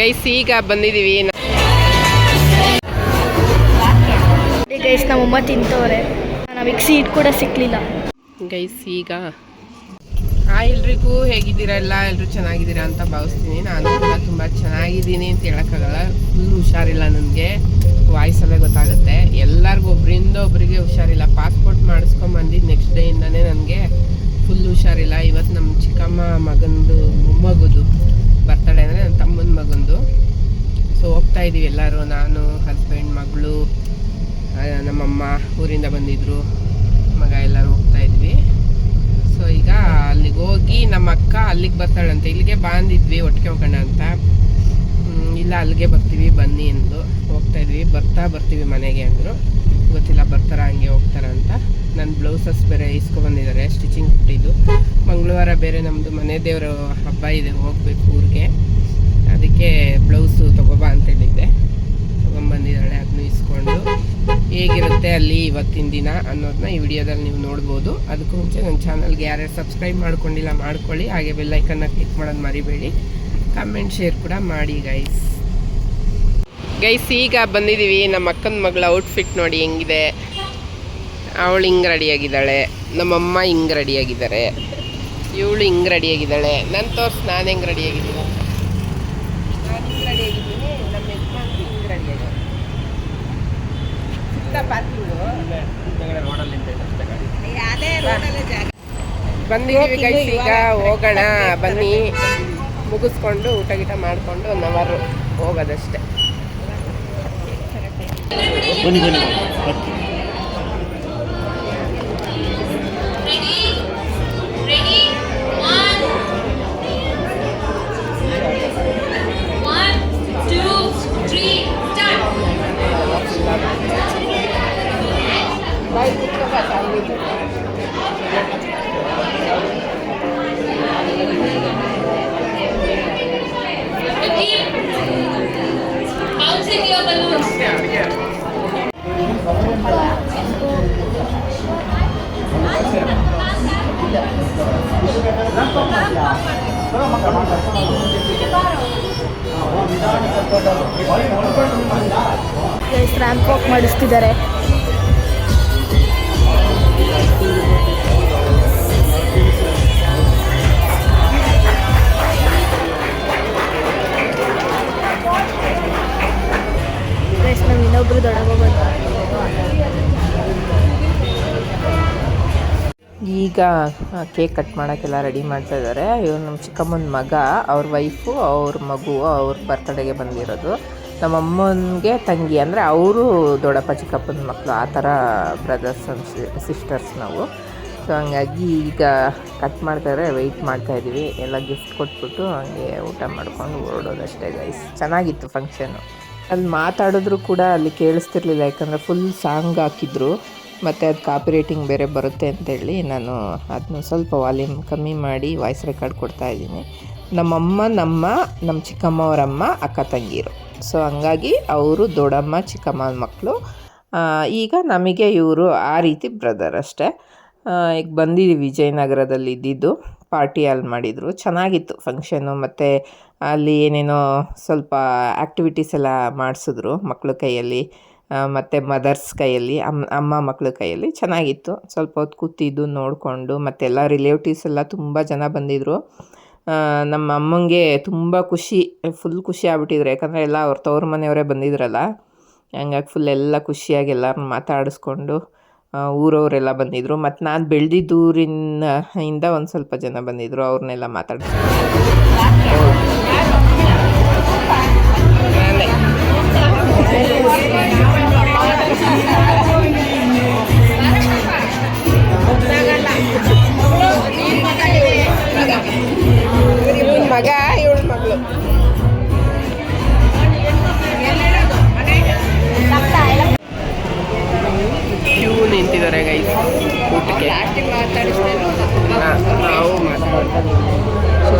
Guys ಈಗ ಬಂದಿದ್ದೀವಿ guys ನಮ್ಮಮ್ಮ ತಿಂತವ್ರೆ. ನಮಗೆ ಸೀಟ್ ಕೂಡ ಸಿಕ್ಕಲಿಲ್ಲ ಗೈಸ್ ಈಗ. ಹಾಯ್ ಎಲ್ರಿಗೂ ಹೇಗಿದ್ದೀರಾ? ಎಲ್ಲ ಎಲ್ಲರೂ ಚೆನ್ನಾಗಿದ್ದೀರಾ ಅಂತ ಭಾವಿಸ್ತೀನಿ. ನಾನು ಕೂಡ ತುಂಬ ಚೆನ್ನಾಗಿದ್ದೀನಿ ಅಂತ ಹೇಳೋಕ್ಕಾಗಲ್ಲ. ಫುಲ್ ಹುಷಾರಿಲ್ಲ ನನಗೆ. ವಾಯ್ಸಲ್ಲೇ ಗೊತ್ತಾಗುತ್ತೆ. ಎಲ್ಲರಿಗೂ ಒಬ್ಬರಿಂದ ಒಬ್ಬರಿಗೆ ಹುಷಾರಿಲ್ಲ. ಪಾಸ್ಪೋರ್ಟ್ ಮಾಡಿಸ್ಕೊಂಬಂದಿದ್ದು ನೆಕ್ಸ್ಟ್ ಡೇಯಿಂದನೇ ನನಗೆ ಫುಲ್ ಹುಷಾರಿಲ್ಲ. ಇವತ್ತು ನಮ್ಮ ಚಿಕ್ಕಮ್ಮ ಮಗನದು ಮೊಮ್ಮಗುದು. ಬರ್ತಡೇ ಅಂದರೆ ನನ್ನ ತಮ್ಮನ ಮಗಂದು. ಸೊ ಹೋಗ್ತಾ ಇದ್ದೀವಿ ಎಲ್ಲರೂ. ನಾನು ಹಸ್ಬೆಂಡ್ ಮಗಳು ನಮ್ಮಮ್ಮ ಊರಿಂದ ಬಂದಿದ್ದರು ಮಗ ಎಲ್ಲರೂ ಹೋಗ್ತಾ ಇದ್ವಿ. ಸೊ ಈಗ ಅಲ್ಲಿಗೆ ಹೋಗಿ ನಮ್ಮ ಅಕ್ಕ ಅಲ್ಲಿಗೆ ಬರ್ತಾಳಂತೆ. ಇಲ್ಲಿಗೆ ಬಾಂದಿದ್ವಿ, ಒಟ್ಟಿಗೆ ಹೋಗೋಣ ಅಂತ. ಇಲ್ಲ, ಅಲ್ಲಿಗೆ ಬರ್ತೀವಿ, ಬನ್ನಿ ಎಂದು ಹೋಗ್ತಾ ಇದ್ವಿ. ಬರ್ತಾ ಬರ್ತೀವಿ ಮನೆಗೆ ಅಂದರು. ಗೊತ್ತಿಲ್ಲ, ಬರ್ತಾರ, ಹಂಗೆ ಹೋಗ್ತಾರ ಅಂತ. ನನ್ನ ಬ್ಲೌಸಸ್ ಬೇರೆ ಇಸ್ಕೊಬಂದಿದ್ದಾರೆ ಸ್ಟಿಚಿಂಗ್ ಕೊಟ್ಟಿದ್ದು. ಮಂಗಳವಾರ ಬೇರೆ ನಮ್ಮದು ಮನೆ ದೇವರ ಹಬ್ಬ ಇದೆ, ಹೋಗ್ಬೇಕು ಊರಿಗೆ. ಅದಕ್ಕೆ ಬ್ಲೌಸು ತಗೋಬಾ ಅಂತ ಹೇಳಿದ್ದೆ. ತೊಗೊಂಬಂದಿದ್ದಾಳೆ ಅದನ್ನು ಇಸ್ಕೊಂಡು ಹೇಗಿರುತ್ತೆ ಅಲ್ಲಿ ಇವತ್ತಿನ ದಿನ ಅನ್ನೋದನ್ನ ಈ ವಿಡಿಯೋದಲ್ಲಿ ನೀವು ನೋಡ್ಬೋದು. ಅದಕ್ಕೂ ಮುಂಚೆ ನನ್ನ ಚಾನಲ್ಗೆ ಯಾರ್ಯಾರು ಸಬ್ಸ್ಕ್ರೈಬ್ ಮಾಡ್ಕೊಂಡಿಲ್ಲ, ಮಾಡ್ಕೊಳ್ಳಿ. ಹಾಗೆ ಬೆಲ್ಲೈಕನ್ನ ಕ್ಲಿಕ್ ಮಾಡೋದು ಮರಿಬೇಡಿ. ಕಮೆಂಟ್, ಶೇರ್ ಕೂಡ ಮಾಡಿ ಗೈಸ್ ಗೈಸ್ ಈಗ ಬಂದಿದ್ದೀವಿ ನಮ್ಮ ಅಕ್ಕನ ಮಗಳ ಔಟ್ಫಿಟ್ ನೋಡಿ ಹೆಂಗಿದೆ. ಅವಳು ಹಿಂಗೆ ರೆಡಿಯಾಗಿದ್ದಾಳೆ ನಮ್ಮಮ್ಮ ಹಿಂಗೆ ರೆಡಿಯಾಗಿದ್ದಾರೆ ಇವಳು ಹಿಂಗೆ ರೆಡಿಯಾಗಿದ್ದಾಳೆ ನನ್ನ ತೋರ್ಸ್ ನಾನು ಹೆಂಗೆ ರೆಡಿಯಾಗಿದ್ದೀನಿ ನಾನು ಹಿಂಗೆ ರೆಡಿಯಾಗಿದ್ದೀನಿ ನಮ್ಮ ಯಜಮಾನ್ ಹಿಂಗೆ ರೆಡಿಯಾಗಿದ್ದಾರೆ ಸಿಕ್ತಾ ಪಾರ್ಕಿಂಗು ಬಂದಿದ್ದೀವಿ ಗೈಸ್ ಈಗ ಹೋಗೋಣ. ಬನ್ನಿ. ಮುಗಿಸ್ಕೊಂಡು ಊಟ ಗೀಟ ಮಾಡಿಕೊಂಡು ಒನ್ ಅವರು ಹೋಗೋದಷ್ಟೇ. ಬನ್ನಿ ಬನ್ನಿ ಬರ್ತೀನಿ ರ್ಯಾಂಪ್ ವಾಕ್ ಮಾಡಿಸ್ತಿದ್ದಾರೆ ಗೈಸ್ ನಾವು ಇನ್ನೊಬ್ರು ದೊಡ್ಡವ ಬಂದ ಈಗ ಕೇಕ್ ಕಟ್ ಮಾಡೋಕ್ಕೆಲ್ಲ ರೆಡಿ ಮಾಡ್ತಾ ಇದ್ದಾರೆ ಇವ್ರು ನಮ್ಮ ಚಿಕ್ಕಮ್ಮನ ಮಗ, ಅವ್ರ ವೈಫು ಅವ್ರ ಮಗು, ಅವ್ರ ಬರ್ತಡೆಗೆ ಬಂದಿರೋದು. ನಮ್ಮ ಅಮ್ಮನಿಗೆ ತಂಗಿ ಅಂದರೆ ಅವರು ದೊಡ್ಡಪ್ಪ, ಚಿಕ್ಕಪ್ಪನ ಮಕ್ಕಳು ಆ ಥರ ಬ್ರದರ್ಸ್ ಸಿಸ್ಟರ್ಸ್ ನಾವು. ಸೊ ಹಂಗಾಗಿ ಈಗ ಕಟ್ ಮಾಡ್ತಾರೆ ವೆಯ್ಟ್ ಮಾಡ್ತಾ ಇದ್ದೀವಿ. ಎಲ್ಲ ಗಿಫ್ಟ್ ಕೊಟ್ಬಿಟ್ಟು ಹಂಗೆ ಊಟ ಮಾಡ್ಕೊಂಡು ಹೊರಡೋದಷ್ಟೇ ಗೈಸ್ ಚೆನ್ನಾಗಿತ್ತು ಫಂಕ್ಷನು ಅಲ್ಲಿ ಮಾತಾಡಿದ್ರು ಕೂಡ ಅಲ್ಲಿ ಕೇಳಿಸ್ತಿರ್ಲಿಲ್ಲ, ಯಾಕಂದರೆ ಫುಲ್ ಸಾಂಗ್ ಹಾಕಿದ್ರು. ಮತ್ತು ಅದು ಕಾಪಿ ರೇಟಿಂಗ್ ಬೇರೆ ಬರುತ್ತೆ ಅಂತೇಳಿ ನಾನು ಅದನ್ನು ಸ್ವಲ್ಪ ವಾಲ್ಯೂಮ್ ಕಮ್ಮಿ ಮಾಡಿ ವಾಯ್ಸ್ ರೆಕಾರ್ಡ್ ಕೊಡ್ತಾ ಇದ್ದೀನಿ. ನಮ್ಮಮ್ಮ, ನಮ್ಮ ನಮ್ಮ ಚಿಕ್ಕಮ್ಮ ಅವರಮ್ಮ, ಅಕ್ಕ ತಂಗಿರು. ಸೊ ಹಂಗಾಗಿ ಅವರು ದೊಡ್ಡಮ್ಮ ಚಿಕ್ಕಮ್ಮನ ಮಕ್ಕಳು ಈಗ ನಮಗೆ ಇವರು ಆ ರೀತಿ ಬ್ರದರ್ ಅಷ್ಟೇ. ಈಗ ಬಂದಿದ್ದೀವಿ ವಿಜಯನಗರದಲ್ಲಿ ಇದ್ದಿದ್ದು. ಪಾರ್ಟಿ ಅಲ್ಲಿ ಮಾಡಿದರು. ಚೆನ್ನಾಗಿತ್ತು ಫಂಕ್ಷನು ಮತ್ತು ಅಲ್ಲಿ ಏನೇನೋ ಸ್ವಲ್ಪ ಆ್ಯಕ್ಟಿವಿಟೀಸ್ ಎಲ್ಲ ಮಾಡಿಸಿದ್ರು ಮಕ್ಕಳ ಕೈಯಲ್ಲಿ. ಮತ್ತು ಮದರ್ಸ್ ಕೈಯಲ್ಲಿ ಅಮ್ಮ ಅಮ್ಮ ಮಕ್ಳ ಕೈಯಲ್ಲಿ ಚೆನ್ನಾಗಿತ್ತು. ಸ್ವಲ್ಪ ಹೊತ್ತು ಕೂತಿದ್ದು, ನೋಡಿಕೊಂಡು ಮತ್ತೆಲ್ಲ ರಿಲೇಟಿವ್ಸ್ ಎಲ್ಲ ತುಂಬ ಜನ ಬಂದಿದ್ದರು ನಮ್ಮ ಅಮ್ಮಂಗೆ ತುಂಬ ಖುಷಿ ಫುಲ್ ಖುಷಿ ಆಗ್ಬಿಟ್ಟಿದ್ರು. ಯಾಕಂದರೆ ಎಲ್ಲ ಅವ್ರ ತವ್ರ ಮನೆಯವರೇ ಬಂದಿದ್ರಲ್ಲ, ಹಂಗಾಗಿ ಫುಲ್ ಎಲ್ಲ ಖುಷಿಯಾಗಿ ಎಲ್ಲರನ್ನ ಮಾತಾಡಿಸ್ಕೊಂಡು ಊರವರೆಲ್ಲ ಬಂದಿದ್ದರು ಮತ್ತು ನಾನು ಬೆಳೆದಿದ್ದೂರಿನ, ಇಂದ ಒಂದು ಸ್ವಲ್ಪ ಜನ ಬಂದಿದ್ದರು ಅವ್ರನ್ನೆಲ್ಲ ಮಾತಾಡಿಸ್ಕೊಂಡು. ಮಗ ಇವಳ ಮಗಳು. ಕ್ಯೂ ನಿಂತಿದ್ದಾರೆ ಗೈ ಊಟಕ್ಕೆ. ನಾವು ಮಾತಾಡ್ತೀವಿ. ಸೊ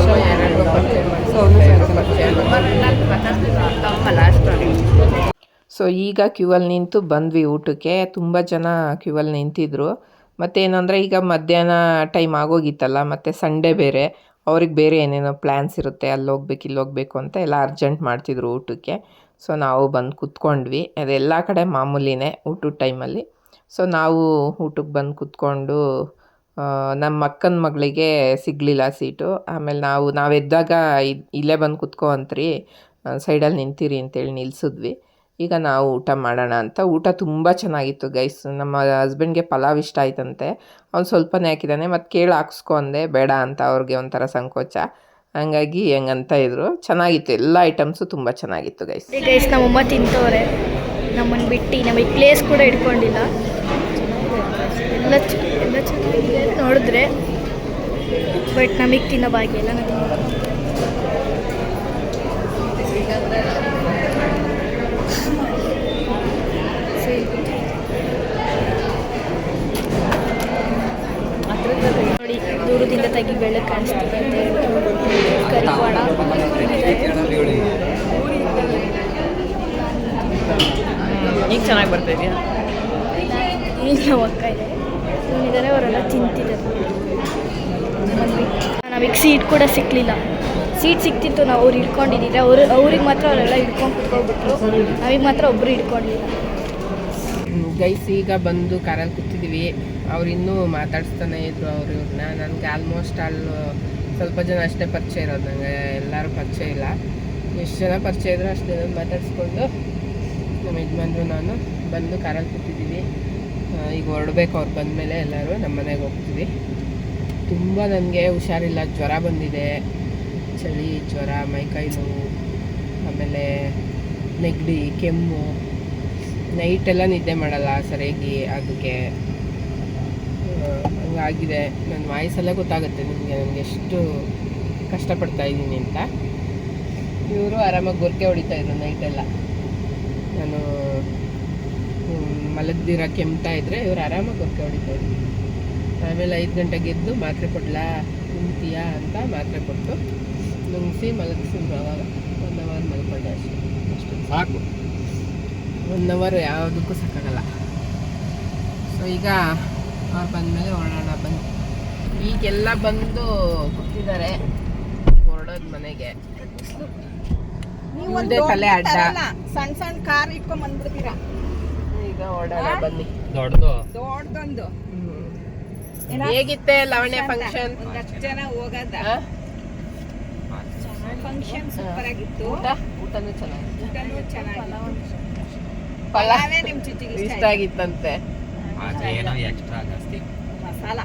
ಈಗ ಕ್ಯೂವಲ್ಲಿ ನಿಂತು ಬಂದ್ವಿ ಊಟಕ್ಕೆ. ತುಂಬ ಜನ ಕ್ಯೂವಲ್ಲಿ ನಿಂತಿದ್ರು. ಮತ್ತೇನಂದರೆ ಈಗ ಮಧ್ಯಾಹ್ನ ಟೈಮ್ ಆಗೋಗಿತ್ತಲ್ಲ, ಮತ್ತು ಸಂಡೇ ಬೇರೆ. ಅವ್ರಿಗೆ ಬೇರೆ ಏನೇನೋ ಪ್ಲ್ಯಾನ್ಸ್ ಇರುತ್ತೆ ಅಲ್ಲಿ ಹೋಗ್ಬೇಕು ಇಲ್ಲಿ ಹೋಗ್ಬೇಕು ಅಂತ ಎಲ್ಲ ಅರ್ಜೆಂಟ್ ಮಾಡ್ತಿದ್ರು ಊಟಕ್ಕೆ. ಸೊ ನಾವು ಬಂದು ಕೂತ್ಕೊಂಡ್ವಿ. ಅದೆಲ್ಲ ಕಡೆ ಮಾಮೂಲಿನೇ ಊಟದ ಟೈಮಲ್ಲಿ ಸೊ ನಾವು ಊಟಕ್ಕೆ ಬಂದು ಕೂತ್ಕೊಂಡು ನಮ್ಮ ಅಕ್ಕನ ಮಗಳಿಗೆ ಸಿಗಲಿಲ್ಲ ಸೀಟು ಆಮೇಲೆ ನಾವು ನಾವು ಎದ್ದಾಗ ಇಲ್ಲೇ ಬಂದು ಕೂತ್ಕೊ ಸೈಡಲ್ಲಿ ನಿಂತಿರಿ ಅಂತೇಳಿ ನಿಲ್ಸಿದ್ವಿ. ಈಗ ನಾವು ಊಟ ಮಾಡೋಣ ಅಂತ. ಊಟ ತುಂಬ ಚೆನ್ನಾಗಿತ್ತು ಗೈಸ್ ನಮ್ಮ ಹಸ್ಬೆಂಡ್ಗೆ ಪಲಾವ್ ಇಷ್ಟ ಆಯ್ತಂತೆ. ಅವ್ನು ಸ್ವಲ್ಪನೇ ಹಾಕಿದ್ದಾನೆ ಮತ್ತು ಕೇಳಿ ಹಾಕ್ಸ್ಕೊ ಅಂದೆ, ಬೇಡ ಅಂತ ಅವ್ರಿಗೆ ಒಂಥರ ಸಂಕೋಚ. ಹಂಗಾಗಿ ಹೆಂಗಂತ ಇದ್ರು. ಚೆನ್ನಾಗಿತ್ತು, ಎಲ್ಲ ಐಟಮ್ಸು ತುಂಬ ಚೆನ್ನಾಗಿತ್ತು ಗೈಸ್ ಗೈಸ್ ನಮ್ಮಮ್ಮ ತಿಂತವ್ರೆ. ನಮ್ಮನ್ನು ಬಿಟ್ಟು ನಮಗೆ ಪ್ಲೇಸ್ ಕೂಡ ಇಟ್ಕೊಂಡಿಲ್ಲ. ಎಲ್ಲ ಎಲ್ಲ ಚೆನ್ನಾಗಿದೆ ನೋಡಿದ್ರೆ ಬಟ್ ನಮಗೆ ತಿನ್ನೋ ಭಾಗ್ಯ ಎಲ್ಲ ನಮಗೆ. ಈಗ ಚೆನ್ನಾಗಿ ಬರ್ತಾ ಇದೆಯಾ ಈಗ ನಮ್ಮ ಅಕ್ಕ ಇದೆ. ಇವನಿದ್ದಾರೆ ಅವರೆಲ್ಲ ತಿಂತಿದ್ದಾರೆ. ನಮಗೆ ಸೀಟ್ ಕೂಡ ಸಿಕ್ಕಲಿಲ್ಲ ಸೀಟ್ ಸಿಕ್ತಿತ್ತು ನಾವು ಅವ್ರು ಹಿಡ್ಕೊಂಡಿದ್ದಿದ್ರೆ ಅವರು ಅವ್ರಿಗೆ ಮಾತ್ರ ಅವರೆಲ್ಲ ಹಿಡ್ಕೊಂಡು ಕುತ್ಕೊಬಿಟ್ರು. ನಮಗೆ ಮಾತ್ರ ಒಬ್ಬರು ಹಿಡ್ಕೊಂಡಿಲ್ಲ. ಗೈಸ್ ಈಗ ಬಂದು ಕಾರಲ್ಲಿ ಕೂತಿದ್ವಿ. ಅವ್ರು ಇನ್ನೂ ಮಾತಾಡಿಸ್ತಾನೆ ಇದ್ರು ಅವರು ಇವ್ರನ್ನ ನನಗೆ ಆಲ್ಮೋಸ್ಟ್ ಅಲ್ಲಿ ಸ್ವಲ್ಪ ಜನ ಅಷ್ಟೇ ಪರಿಚಯ ಇರೋದು ನನಗೆ ಎಲ್ಲರೂ ಪರಿಚಯ ಇಲ್ಲ. ಎಷ್ಟು ಜನ ಪರಿಚಯ ಇದ್ರು ಅಷ್ಟು ಜನ ಮಾತಾಡಿಸ್ಕೊಂಡು ನಮ್ಮ ಯಜಮಾನ್ರು ನಾನು ಬಂದು ಕಾರಲ್ಲಿ ಕೂತಿದ್ದೀವಿ. ಈಗ ಹೊರಡ್ಬೇಕು ಅವ್ರು ಬಂದಮೇಲೆ ಎಲ್ಲರೂ ನಮ್ಮ ಮನೆಗೆ ಹೋಗ್ತೀವಿ. ತುಂಬ ನನಗೆ ಹುಷಾರಿಲ್ಲ, ಜ್ವರ ಬಂದಿದೆ. ಚಳಿ, ಜ್ವರ ಮೈಕೈ ನೋವು, ಆಮೇಲೆ ನೆಗಡಿ ಕೆಮ್ಮು. ನೈಟೆಲ್ಲ ನಿದ್ದೆ ಮಾಡಲ್ಲ, ಸರಿಯಾಗಿ ಅದಕ್ಕೆ ಹಂಗಾಗಿದೆ. ನನ್ನ ವಾಯ್ಸೆಲ್ಲ ಗೊತ್ತಾಗುತ್ತೆ ನಿಮಗೆ, ನನಗೆ ಎಷ್ಟು ಕಷ್ಟಪಡ್ತಾ ಇದ್ದೀನಿ ಅಂತ. ಇವರು ಆರಾಮಾಗಿ ಗೊರಕೆ ಹೊಡಿತಾ ಇದ್ರು ನೈಟೆಲ್ಲ ನಾನು ಮಲದ್ದಿರ ಮಲಗ್ದಿರ ಕೆಮ್ತಾ ಇದ್ರೆ ಇವ್ರು ಆರಾಮಾಗಿ ಹೊರಕೆ ಹೊಡಿತಾ ಇದ್ರು ಆಮೇಲೆ ಐದು ಗಂಟೆಗೆ ಎದ್ದು ಮಾತ್ರೆ ಕೊಡ್ಲಾ ಕುಂತೀಯಾ ಅಂತ ಮಾತ್ರೆ ಕೊಟ್ಟು ನುಂಗಿಸಿ ಮಲಗಿಸಿದ್ರು ಅವಾಗ. ಒನ್ ಅವರ್ ಮಲ್ಕೊಂಡೆ ಅಷ್ಟೇ. ಅಷ್ಟು ಸಾಕು. ಒನ್ ಅವರ್ ಯಾವುದಕ್ಕೂ ಸಾಕಾಗಲ್ಲ. ಸೊ ಈಗ ಅವ್ರು ಬಂದಮೇಲೆ ಹೊರಡೋಣ ಬಂದು ಈಗೆಲ್ಲ ಬಂದು ಕೂತಿದ್ದಾರೆ. ಈಗ ಹೊರಡೋದು ಮನೆಗೆ. ಮುಂದೆ ತಲೆ ಅಡ್ಡ. ಸಣ್ಣ ಸಣ್ಣ ಕಾರ್ ಇಟ್ಕೊಂಡ್ ಬಂದ್ಬಿಡ್ತೀರಾ? ಈಗ ಓಡಾಡ ಬನ್ನಿ. ದೊಡ್ಡದು? ದೊಡ್ಡದೊಂದು. ಹೇಗಿತ್ತೆ ಲವಣ್ಯ ಫಂಕ್ಷನ್ ಒಂದಷ್ಟು ಜನ ಹೋಗದ. ಫಂಕ್ಷನ್ ಸೂಪರ್ ಆಗಿತ್ತು ಊಟ? ಊಟನೂ ಚೆನ್ನಾಗಿತ್ತು. ಊಟನೂ ಚೆನ್ನಾಗಿತ್ತು. ಪಲಾವ್ ಪಲಾವೇ ನಿಮ್ ಚಿಚಿಗೆ ಇಷ್ಟ ಆಗಿತ್ತಂತೆ. ಏನೋ ಎಕ್ಸ್ಟ್ರಾ ಜಾಸ್ತಿ. ಮಸಾಲ.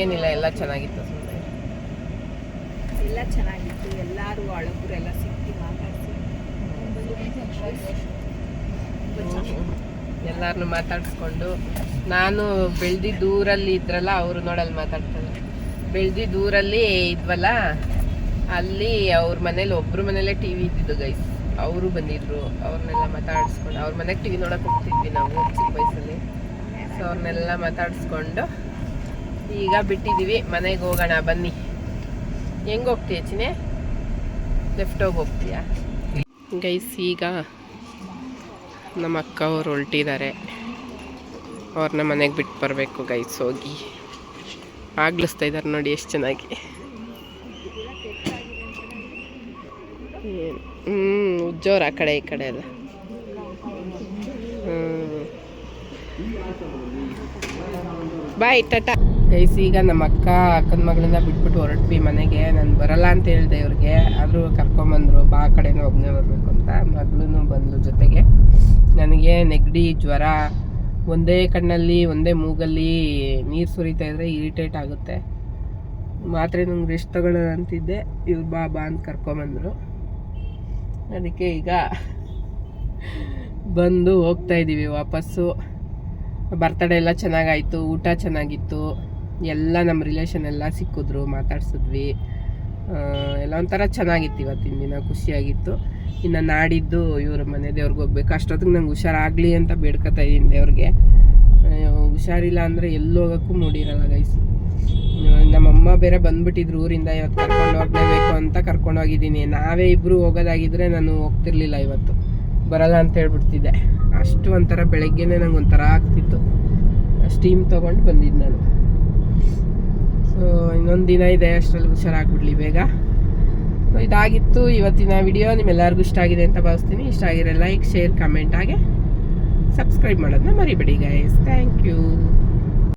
ಏನಿಲ್ಲ ಎಲ್ಲ ಚೆನ್ನಾಗಿತ್ತು. ಎಲ್ಲ ಚೆನ್ನಾಗಿತ್ತು. ಎಲ್ಲರೂ ಎಲ್ಲ ಸಿಕ್ಕಿ ಮಾತಾಡಿಸಿ. ಎಲ್ಲಾರನ್ನು ಮಾತಾಡಿಸ್ಕೊಂಡು. ನಾನು ಬೆಳ್ದಿ ದೂರಲ್ಲಿ ಇದ್ರಲ್ಲ, ಅವರು ನೋಡಲ್ಲಿ ಮಾತಾಡ್ತಾರೆ. ಬೆಳ್ದಿ ದೂರಲ್ಲಿ ಇದ್ವಲ್ಲ, ಅಲ್ಲಿ ಅವ್ರ ಮನೇಲಿ ಒಬ್ರು ಮನೇಲೆ ಟಿ ವಿ ಇದ್ದಿದ್ದು ಗೈಸ್ ಅವರು ಬಂದಿದ್ರು, ಅವ್ರನ್ನೆಲ್ಲ ಮಾತಾಡಿಸ್ಕೊಂಡು. ಅವ್ರ ಮನೆಗೆ ಟಿ ವಿ ನೋಡಕ್ಕೆ ಹೋಗ್ತಿದ್ವಿ ನಾವು, ಚಿಕ್ಕ ವಯಸ್ಸಲ್ಲಿ. ಸೊ ಅವ್ರನ್ನೆಲ್ಲ ಮಾತಾಡಿಸ್ಕೊಂಡು ಈಗ ಬಿಟ್ಟಿದ್ದೀವಿ ಮನೆಗೆ ಹೋಗೋಣ, ಬನ್ನಿ. ಹೆಂಗೆ ಹೋಗ್ತೀಯ ಚಿನೆ ಲೆಫ್ಟ್ ಹೋಗಿ ಹೋಗ್ತೀಯಾ? ಗೈಸ್ ಈಗ ನಮ್ಮ ಅಕ್ಕ ಅವ್ರು ಹೊರಟಿದ್ದಾರೆ. ಅವ್ರನ್ನ ಮನೆಗೆ ಬಿಟ್ಟು ಬರಬೇಕು ಗೈಸ್ ಹೋಗಿ. ಆಗ್ಲಿಸ್ತಾ ಇದ್ದಾರೆ ನೋಡಿ ಎಷ್ಟು ಚೆನ್ನಾಗಿ. ಹ್ಞೂ ಉಜ್ಜೋರು ಆ ಕಡೆ, ಈ ಕಡೆ ಎಲ್ಲ. ಹ್ಞೂ ಬಾಯ್ ಟಾಟಾ ಗೈಸ್ ಈಗ ನಮ್ಮ ಅಕ್ಕ, ಅಕ್ಕನ ಮಗಳನ್ನ ಬಿಟ್ಬಿಟ್ಟು ಹೊರಟ್ವಿ ಮನೆಗೆ. ನಾನು ಬರಲ್ಲ ಅಂತ ಹೇಳಿದೆ ಇವ್ರಿಗೆ. ಆದರೂ ಕರ್ಕೊಂಬಂದರು. ಬಾ ಕಡೆನೂ ಒಬ್ಬನೇ ಬರಬೇಕು ಅಂತ. ಮಗಳೂ ಬಂದು ಜೊತೆಗೆ. ನನಗೆ ನೆಗಡಿ, ಜ್ವರ, ಒಂದೇ ಕಣ್ಣಲ್ಲಿ, ಒಂದೇ ಮೂಗಲ್ಲಿ ನೀರು ಸುರಿತಾ ಇದ್ರೆ ಇರಿಟೇಟ್ ಆಗುತ್ತೆ. ಮಾತ್ರೆ ನಂಗೆ ರೆಸ್ಟ್ ತಗೊಳ್ಳೋಣ ಅಂತಿದ್ದೆ, ಇವ್ರು ಬಾ ಬಾ ಅಂತ ಕರ್ಕೊಂಬಂದರು. ಅದಕ್ಕೆ ಈಗ ಬಂದು ಹೋಗ್ತಾ ಇದ್ದೀವಿ ವಾಪಸ್ಸು. ಬರ್ತಡೇ ಎಲ್ಲ ಚೆನ್ನಾಗಾಯಿತು, ಊಟ ಚೆನ್ನಾಗಿತ್ತು. ಎಲ್ಲ ನಮ್ಮ ರಿಲೇಷನ್ ಎಲ್ಲ ಸಿಕ್ಕಿದ್ರು, ಮಾತಾಡ್ಸಿದ್ವಿ. ಎಲ್ಲ ಒಂಥರ ಚೆನ್ನಾಗಿತ್ತು ಇವತ್ತಿನ ದಿನ, ಖುಷಿಯಾಗಿತ್ತು. ಇನ್ನು ನಾಡಿದ್ದು ಇವ್ರ ಮನೆ ದೇವ್ರಿಗೆ ಹೋಗ್ಬೇಕು. ಅಷ್ಟೊತ್ತಿಗೆ ನಂಗೆ ಹುಷಾರಾಗಲಿ ಅಂತ ಬೇಡ್ಕೊತಾ ಇದ್ದೀನಿ ದೇವ್ರಿಗೆ. ಹುಷಾರಿಲ್ಲ ಅಂದರೆ ಎಲ್ಲಿ ಹೋಗೋಕ್ಕೂ ಮೂಡಿರಲ್ಲ ಗೈಸ್ ನಮ್ಮಮ್ಮ ಬೇರೆ ಬಂದ್ಬಿಟ್ಟಿದ್ರು ಊರಿಂದ ಇವತ್ತು ಕರ್ಕೊಂಡು ಹೋಗ್ಲೇಬೇಕು ಅಂತ ಕರ್ಕೊಂಡು ಹೋಗಿದ್ದೀನಿ. ನಾವೇ ಇಬ್ಬರು ಹೋಗೋದಾಗಿದ್ರೆ ನಾನು ಹೋಗ್ತಿರ್ಲಿಲ್ಲ ಇವತ್ತು. ಬರಲ್ಲ ಅಂತ ಹೇಳ್ಬಿಡ್ತಿದ್ದೆ. ಅಷ್ಟು ಒಂಥರ ಬೆಳಗ್ಗೆನೇ ನಂಗೆ ಒಂಥರ ಆಗ್ತಿತ್ತು. ಸ್ಟೀಮ್ ತೊಗೊಂಡು ಬಂದಿದ್ದು ನಾನು. ಇನ್ನೊಂದು ದಿನ ಇದೆ, ಅಷ್ಟರಲ್ಲಿ ಹುಷಾರಾಗ್ಬಿಡ್ಲಿ ಬೇಗ. ಸೊ ಇದಾಗಿತ್ತು ಇವತ್ತಿನ ವಿಡಿಯೋ ನಿಮ್ಮೆಲ್ಲರಿಗೂ ಇಷ್ಟ ಆಗಿದೆ ಅಂತ ಭಾವಿಸ್ತೀನಿ. ಇಷ್ಟ ಆಗಿರೋ ಲೈಕ್ ಶೇರ್ ಕಮೆಂಟ್ ಹಾಗೆ ಸಬ್ಸ್ಕ್ರೈಬ್ ಮಾಡೋದನ್ನ ಮರಿಬೇಡಿ ಗೈಸ್ ಥ್ಯಾಂಕ್ ಯು